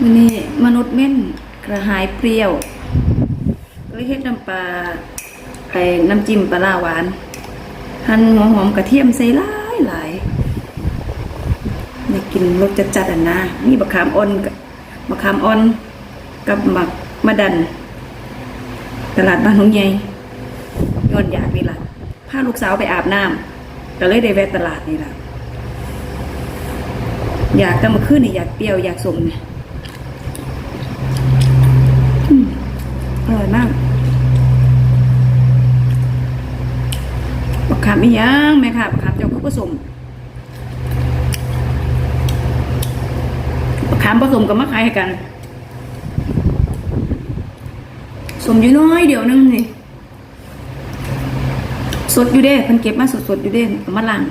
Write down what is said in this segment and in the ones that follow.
วันนี้มนุษย์เม่นกระหายเปรี้ยวก็เลยเฮ็ดน้ำปลาไอ้น้ำจิ้มปลาร้าหวาน หั่นหัวหอมกระเทียมใส่หลายหลายนี่กินรสจัดๆอะนะนี่บักขามอ่อนบบักขามอ่อนกับหมักมะดัน ตลาดบ้านหงใหญ่ย้อนอยากนี่ล่ะพาลูกสาวไปอาบน้ำก็เลยได้แวะตลาดนี่ล่ะอยากแต่มาขึ้นนี่อยากเปรี้ยวอยากสมเนี่ยอืมอร่อยมาก บักขามอีหมค่ะบักขามเจ้าก็ผสมบักขามผสมกับมะขายให้กันสมอยู่น้อยเดี๋ยวนึงนี่สดอยู่เด้เพิ่นเก็บมาสดๆอยู่เด้มาล่าง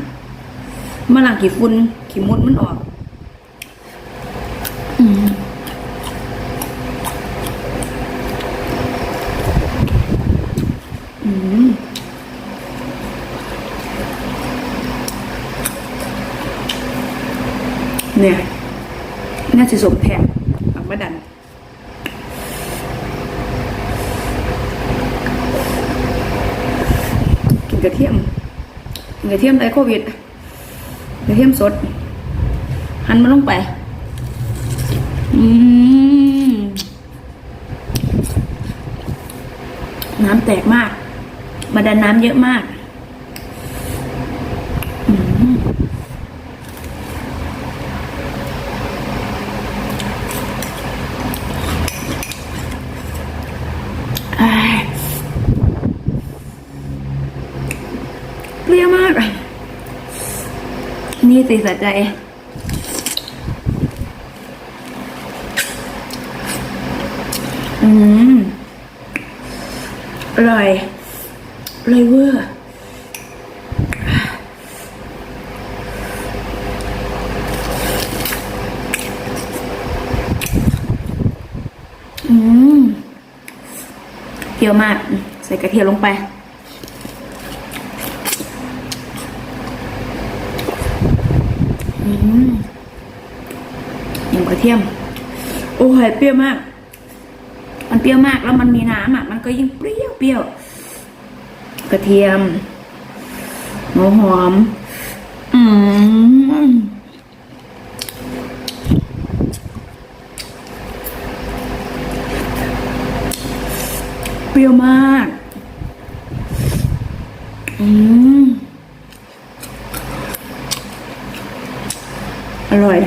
มาล่างขี้ฝุ่นขี้มดมันออก เนี่ยน่าจะสมแทนอัมดันกินกระเทียมกินกระเทียมไตโควิดกระเทียมสด หั่นมันลงไป อืมน้ำแตกมาก มาดันน้ำเยอะมาก อืมอ้าย เปรี้ยวมาก นี่สิสะใจ อืมอร่อยอร่อยเวอร์อืมเคี่ยวมาก ใส่กระเทียมลงไป ยิ่งกระเทียม โอ้ยเปรี้ยวมาก มันเปรี้ยวมากแล้วมันมีน้ำอะ มันก็ยิ่งเปรี้ยวเปรี้ยว กระเทียมหัวหอม อืมเปรี้ยวมาก อืม อร่อย